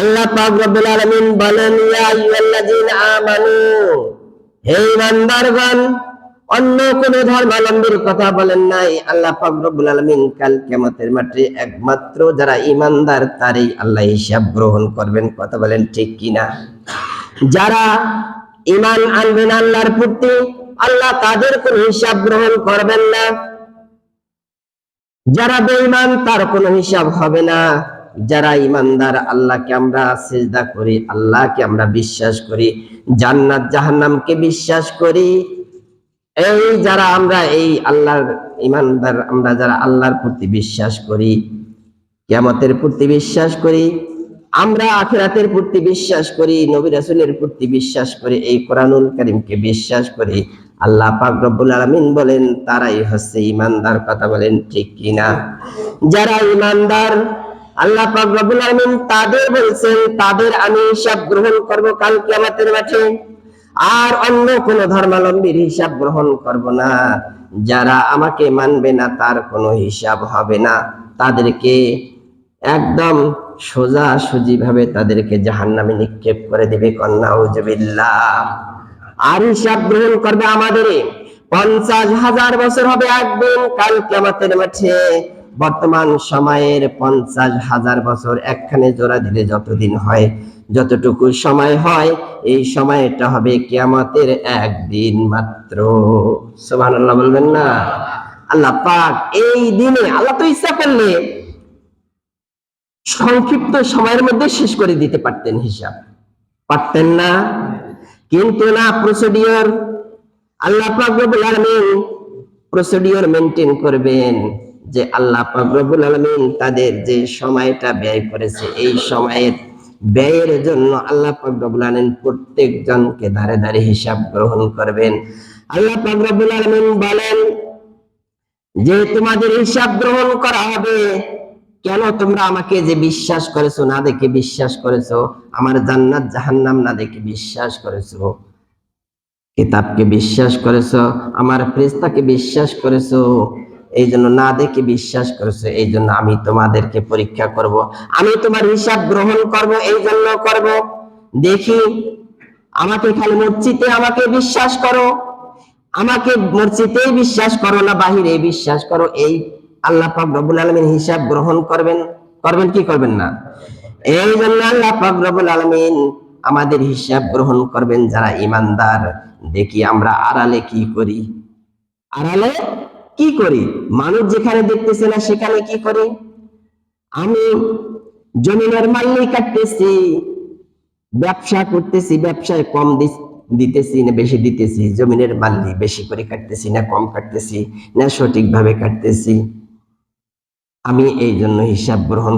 আল্লাহ পাক রব্বুল আলামিন বলেন, ইয়া আইয়ুহাল্লাযীনা আমানু, হে ইমানদারগণ অন্য কোন ধর্মাবলম্বীর কথা বলেন নাই। আল্লাহ পাক রব্বুল আলামিন কাল কিয়ামতের মাঠে একমাত্র যারা ইমানদার তারই আল্লাহ হিসাব গ্রহণ করবেন। কথা বলেন ঠিক কিনা? যারা ইমান আনবেন আল্লাহর প্রতি, আল্লাহ তাদের কোন হিসাব গ্রহণ করবেন না। যারা বেঈমান, তার কোনো হিসাব হবে না। যারা ইমানদার, আল্লাহকে আমরা সেজদা করি, আল্লাহকে আমরা বিশ্বাস করি, জান্নাত, জাহান্নামকে বিশ্বাস করি। এই যারা আমরা, এই আল্লাহর ইমানদার, আমরা যারা আল্লাহর প্রতি বিশ্বাস করি, কিয়ামতের প্রতি বিশ্বাস করি, আমরা আখেরাতের প্রতি বিশ্বাস করি, নবী রাসূলের প্রতি বিশ্বাস করি, এই কোরআনুল কারীমকে বিশ্বাস করি। আল্লাহ পাক রব্বুল আলামিন বলেন, তারাই হচ্ছে ইমানদার, কথা বলেন ঠিক কিনা? যারা ইমানদার আল্লাহ পাক রব্বুল তাদের বলছেন, তাদের আমি হিসাব গ্রহণ করব কাল কিয়ামতের মাঠে। আর অন্য কোন ধর্মাবলম্বীর হিসাব গ্রহণ করব না। যারা আমাকে মানবে না, তার কোনো হিসাব হবে না। তাদেরকে একদম সোজা সুজি ভাবে তাদেরকে জাহান্নামে নিক্ষেপ করে দেবে কন্যা আর হিসাব গ্রহণ করবে আমাদের। পঞ্চাশ হাজার বছর হবে একদিন কাল কেমাতের মাঠে। বর্তমান সময়ের পঞ্চাশ হাজার বছর একখানে জোড়া দিলে যতদিন হয়, যতটুকু সময় হয়, এই সময়টা হবে কিয়ামতের একদিন মাত্র। সুবহানাল্লাহ বলবেন না? আল্লাহ পাক এই দিনে, আল্লাহ তো ইচ্ছা করলে সংক্ষিপ্ত সময়ের মধ্যে শেষ করে দিতে পারতেন হিসাব। পারতেন না? কিন্তু না প্রসিডিওর আল্লাহ পাক প্রসিডিওর মেনটেন করবেন। যে আল্লাহ পাক রব্বুল আলামিন তাদের যে সময়টা ব্যয় করেছে, এই সময়ের ব্যয়ের জন্য আল্লাহ পাক রব্বুল আলামিন প্রত্যেক জনকে ধারে ধারে হিসাব গ্রহণ করবেন। আল্লাহ পাক রব্বুল আলামিন বলেন যে তোমাদের হিসাব গ্রহণ করা হবে। কেন তোমরা আমাকে যে বিশ্বাস করেছ না দেখে বিশ্বাস করেছ? আমার জান্নাত জাহান্নাম না দেখে বিশ্বাস করেছ? কিতাবকে বিশ্বাস করেছ? আমার ফেরেশতাকে বিশ্বাস করেছ? এই জন্য না দেখে বিশ্বাস করেছ এই জন্য আমি তোমাদেরকে পরীক্ষা করব। আমি তোমার হিসাব গ্রহণ করব এই জন্য করব। দেখি, আমাকে খালি মসজিদে আমাকে বিশ্বাস করো। আমাকে মসজিদেই বিশ্বাস করো না বাহিরে বিশ্বাস করো, এই আল্লাহ পাক রব্বুল আলামিন হিসাব গ্রহণ করবেন। করবেন কি করবেন না? এই জন্য আল্লাহ পাক রব্বুল আলামিন আমাদের হিসাব গ্রহণ করবেন যারা ইমানদার। দেখি আমরা আড়ালে কি করি? আড়ালে কি করি? মানুষ যেখানে দেখতেছে না, সেখানে কি করি? আমি জমিনের মাল্লি কাটতেছি, ব্যবসা করতেছি, ব্যবসায় কম দিতেছি না, বেশি দিতেছি। জমিনের মাল্লি বেশি করে কাটতেছি না, কম কাটতেছি না, সঠিকভাবে কাটতেছি। আমি এই জন্য হিসাব গ্রহণ